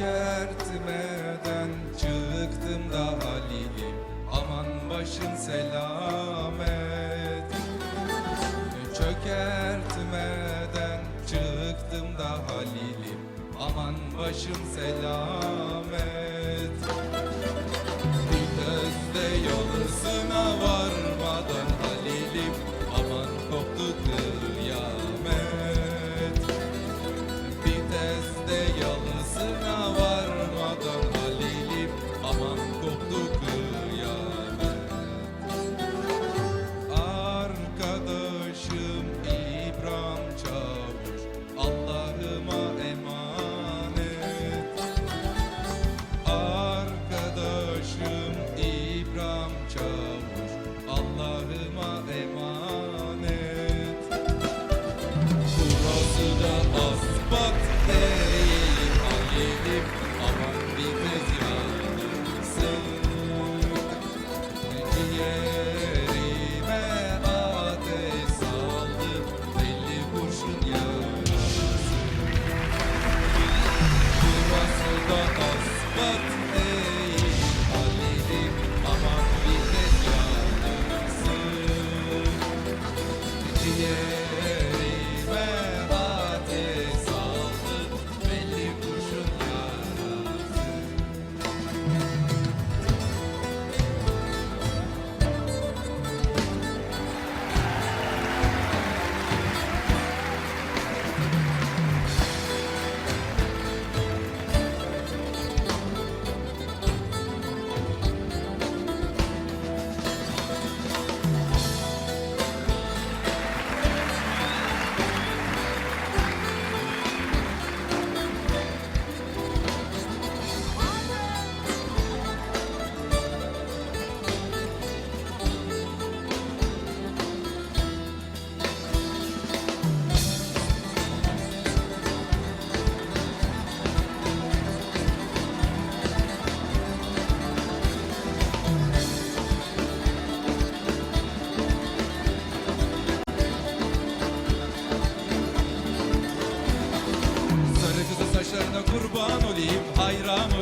Çökertmeden çıktım da Halil'im Aman başın selamet. Çökertmeden çıktım da Halil'im Aman başım selamet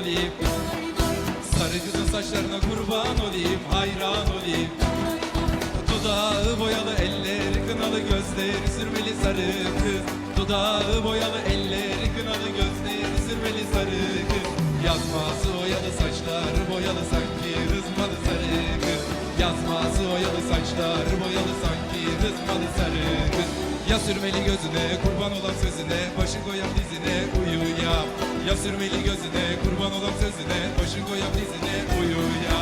olayım. Sarı kızın saçlarına kurban olayım, hayran olayım. Dudağı boyalı elleri kınalı gözleri sürmeli sarı kız. Dudağı boyalı elleri kınalı gözleri sürmeli sarı kız. Yazması oyalı saçları boyalı sanki rızmalı sarı kız. Yazması oyalı saçları boyalı sanki rızmalı sarı kız. Ya sürmeli gözüne kurban olan sözüne Başın koyan dizine uyu ya sürmeli gözüne kurban olan sözüne Başın koyan dizine uyu ya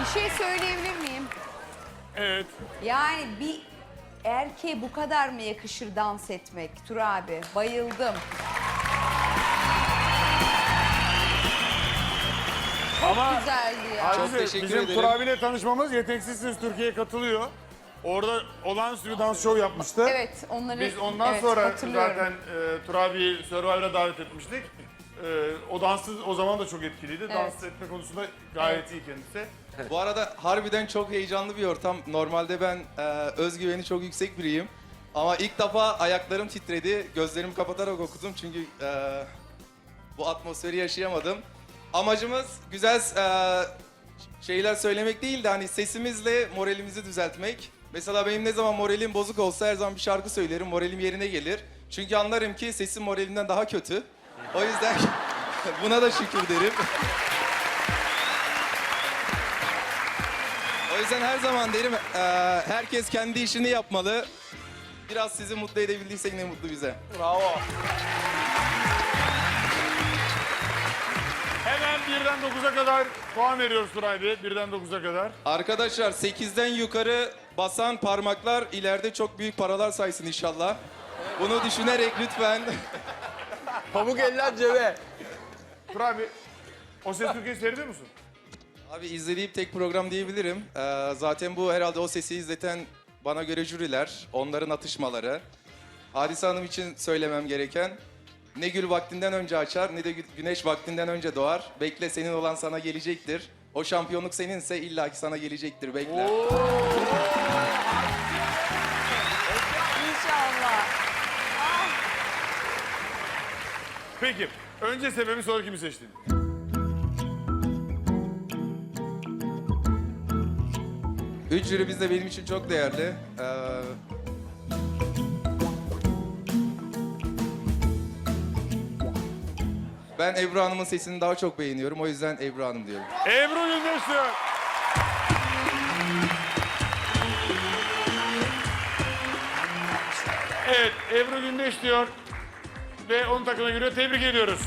Bir şey söyleyebilir miyim? Evet. Yani bir erkeğe bu kadar mı yakışır dans etmek Tur abi? Bayıldım. Ama Güzeldi ya. Hadise, teşekkür bizim ederim. Tur abiyle tanışmamız Yeteneksizsiniz Türkiye'ye katılıyor. Orada olağanüstü bir dans show yapmıştı. Evet onları Biz ondan evet, sonra hatırlıyorum. zaten e, Tur abiyi Survivor'a davet etmiştik. E, o dansı o zaman da çok etkiliydi. Evet. Dans etme konusunda gayet iyi kendisi. Bu arada harbiden çok heyecanlı bir ortam. Normalde ben e, özgüveni çok yüksek biriyim. Ama ilk defa ayaklarım titredi. Gözlerimi kapatarak okudum çünkü e, bu atmosferi yaşayamadım. Amacımız güzel e, şeyler söylemek değil de hani sesimizle moralimizi düzeltmek. Mesela benim ne zaman moralim bozuk olsa her zaman bir şarkı söylerim, moralim yerine gelir. Çünkü anlarım ki sesim moralimden daha kötü. O yüzden buna da şükür derim. O yüzden her zaman derim eee, herkes kendi işini yapmalı. Biraz sizi mutlu edebildiysek ne mutlu bize. Bravo. Hemen birden 9'a kadar puan veriyoruz Tur abi. Birden 9'a kadar. Arkadaşlar 8'den yukarı basan parmaklar ileride çok büyük paralar saysın inşallah. Bunu düşünerek lütfen Pamuk eller cebe. Tur abi, O Ses Türkiye'yi seyrediyor musun? Abi izlediğim tek program diyebilirim. Ee, zaten bu herhalde o sesi izleten bana göre jüriler, onların atışmaları. Hadise Hanım için söylemem gereken ne gül vaktinden önce açar ne de gü- güneş vaktinden önce doğar. Bekle senin olan sana gelecektir. O şampiyonluk seninse illaki sana gelecektir. Bekle. İnşallah. Peki. Önce sebebi sonra kimi seçtin? Üç jürimiz de benim için çok değerli. Ee, ben Ebru Hanım'ın sesini daha çok beğeniyorum. O yüzden Ebru Hanım diyorum. Ebru diyor. Evet, Ebru Gündeş diyor. Ve onun takımına giriyor. Tebrik ediyoruz.